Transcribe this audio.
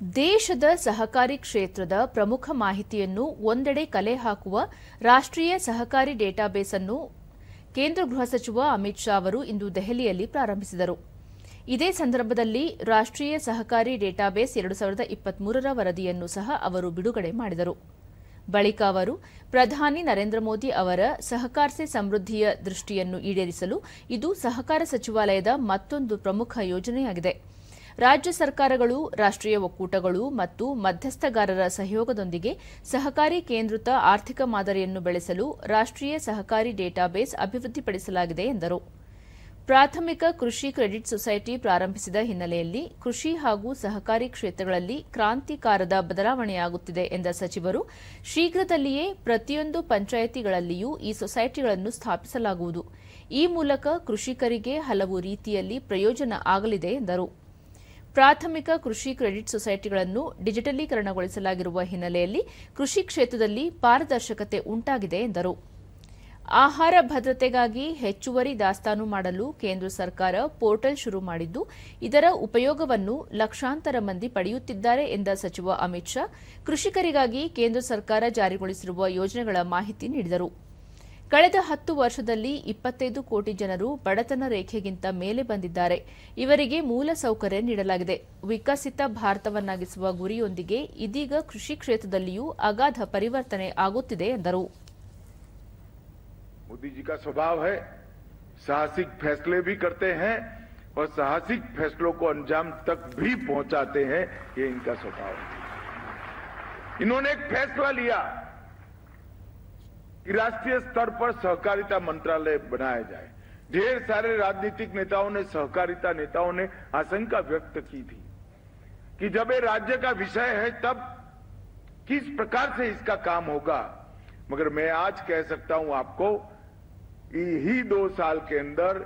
ದೇಶದ ಸಹಕಾರಿ ಕ್ಷೇತ್ರದ ಪ್ರಮುಖ ಮಾಹಿತಿಯನ್ನು ಒಂದೆಡೆ ಕಲೆ ಹಾಕುವ ರಾಷ್ಟ್ರೀಯ ಸಹಕಾರಿ ಡೇಟಾಬೇಸ್ ಅನ್ನು ಕೇಂದ್ರ ಗೃಹ ಸಚಿವ ಅಮಿತ್ ಶಾ ಅವರು ಇಂದು ದೆಹಲಿಯಲ್ಲಿ ಪ್ರಾರಂಭಿಸಿದರು. ಇದೇ ಸಂದರ್ಭದಲ್ಲಿ ರಾಷ್ಟ್ರೀಯ ಸಹಕಾರಿ ಡೇಟಾಬೇಸ್ ಎರಡು ಸಾವಿರದ ಇಪ್ಪತ್ಮೂರರ ವರದಿಯನ್ನು ಸಹ ಅವರು ಬಿಡುಗಡೆ ಮಾಡಿದರು. ಬಳಿಕ ಅವರು ಪ್ರಧಾನಿ ನರೇಂದ್ರ ಮೋದಿ ಅವರ ಸಹಕಾರ ಸೆ ಸಮೃದ್ಧಿಯ ದೃಷ್ಟಿಯನ್ನು ಈಡೇರಿಸಲು ಇದು ಸಹಕಾರ ಸಚಿವಾಲಯದ ಮತ್ತೊಂದು ಪ್ರಮುಖ ಯೋಜನೆಯಾಗಿದೆ. ರಾಜ್ಯ ಸರ್ಕಾರಗಳು, ರಾಷ್ಟ್ರೀಯ ಒಕ್ಕೂಟಗಳು ಮತ್ತು ಮಧ್ಯಸ್ಥಗಾರರ ಸಹಯೋಗದೊಂದಿಗೆ ಸಹಕಾರಿ ಕೇಂದ್ರಿತ ಆರ್ಥಿಕ ಮಾದರಿಯನ್ನು ಬೆಳೆಸಲು ರಾಷ್ಟ್ರೀಯ ಸಹಕಾರಿ ಡೇಟಾಬೇಸ್ ಅಭಿವೃದ್ಧಿಪಡಿಸಲಾಗಿದೆ ಎಂದರು. ಪ್ರಾಥಮಿಕ ಕೃಷಿ ಕ್ರೆಡಿಟ್ ಸೊಸೈಟಿ ಪ್ರಾರಂಭಿಸಿದ ಹಿನ್ನೆಲೆಯಲ್ಲಿ ಕೃಷಿ ಹಾಗೂ ಸಹಕಾರಿ ಕ್ಷೇತ್ರಗಳಲ್ಲಿ ಕ್ರಾಂತಿಕಾರದ ಬದಲಾವಣೆಯಾಗುತ್ತಿದೆ ಎಂದ ಸಚಿವರು, ಶೀಘ್ರದಲ್ಲಿಯೇ ಪ್ರತಿಯೊಂದು ಪಂಚಾಯಿತಿಗಳಲ್ಲಿಯೂ ಈ ಸೊಸೈಟಿಗಳನ್ನು ಸ್ಥಾಪಿಸಲಾಗುವುದು. ಈ ಮೂಲಕ ಕೃಷಿಕರಿಗೆ ಹಲವು ರೀತಿಯಲ್ಲಿ ಪ್ರಯೋಜನ ಆಗಲಿದೆ ಎಂದರು. ಪ್ರಾಥಮಿಕ ಕೃಷಿ ಕ್ರೆಡಿಟ್ ಸೊಸೈಟಿಗಳನ್ನು ಡಿಜಿಟಲೀಕರಣಗೊಳಿಸಲಾಗಿರುವ ಹಿನ್ನೆಲೆಯಲ್ಲಿ ಕೃಷಿ ಕ್ಷೇತ್ರದಲ್ಲಿ ಪಾರದರ್ಶಕತೆ ಉಂಟಾಗಿದೆ ಎಂದರು. ಆಹಾರ ಭದ್ರತೆಗಾಗಿ ಹೆಚ್ಚುವರಿ ದಾಸ್ತಾನು ಮಾಡಲು ಕೇಂದ್ರ ಸರ್ಕಾರ ಪೋರ್ಟಲ್ ಶುರು ಮಾಡಿದ್ದು, ಇದರ ಉಪಯೋಗವನ್ನು ಲಕ್ಷಾಂತರ ಮಂದಿ ಪಡೆಯುತ್ತಿದ್ದಾರೆ ಎಂದ ಸಚಿವ ಅಮಿತ್ ಶಾ, ಕೃಷಿಕರಿಗಾಗಿ ಕೇಂದ್ರ ಸರ್ಕಾರ ಜಾರಿಗೊಳಿಸಿರುವ ಯೋಜನೆಗಳ ಮಾಹಿತಿ ನೀಡಿದರು. ಕಳೆದ ಹತ್ತು ವರ್ಷದಲ್ಲಿ ಇಪ್ಪತ್ತೈದು ಕೋಟಿ ಜನರು ಬಡತನ ರೇಖೆಗಿಂತ ಮೇಲೆ ಬಂದಿದ್ದಾರೆ ಇವರಿಗೆ ಮೂಲ ಸೌಕರ್ಯ ನೀಡಲಾಗಿದೆ ವಿಕಸಿತ ಭಾರತವನ್ನಾಗಿಸುವ ಗುರಿಯೊಂದಿಗೆ ಇದೀಗ ಕೃಷಿ ಕ್ಷೇತ್ರದಲ್ಲಿಯೂ ಅಗಾಧ ಪರಿವರ್ತನೆ ಆಗುತ್ತಿದೆ ಎಂದರು मोदी जी का स्वभाव है साहसिक फैसले भी करते हैं और साहसिक फैसलों को अंजाम तक भी पहुंचाते हैं ये इनका स्वभाव है इन्होंने एक फैसला लिया कि राष्ट्रीय स्तर पर सहकारिता मंत्रालय बनाया जाए। ढेर सारे राजनीतिक नेताओं ने, सहकारिता नेताओं ने आशंका व्यक्त की थी कि जब ये राज्य का विषय है, तब किस प्रकार से इसका काम होगा? मगर मैं आज कह सकता हूँ आपको ही दो साल के अंदर